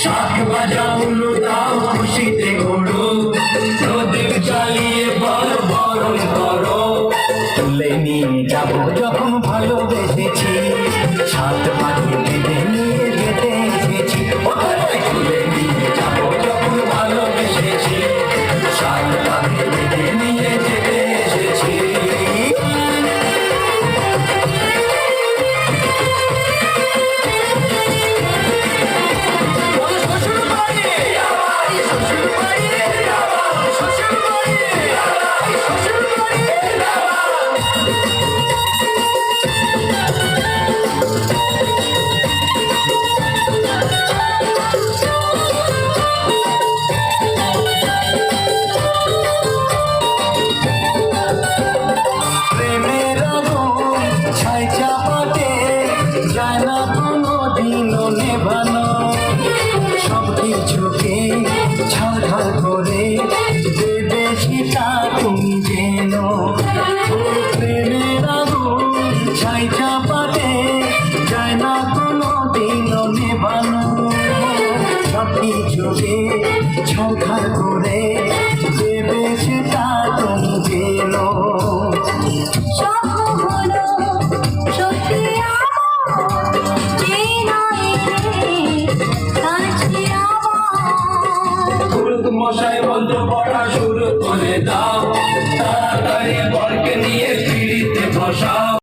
শাক ভাজা উলু দাও খুশিতে ওড়ো প্রদীপ জ্বালিয়ে বল বরণ করো তুলে নিয়ে যাব যখন ভালোবেসেছি সাত পাখি ছাড়খাড় করে দেবে তা তুমি যেন প্রেমের আগুন ছাই চাপাতে যায় না কোনো দিনও নেবানো। সব কিছুকে ছাড়খাড় করে মশাই বন্ধু পড়া শুরু করে দাও। তাড়াতাড়ি বরকে নিয়ে পিড়িতে বসাও।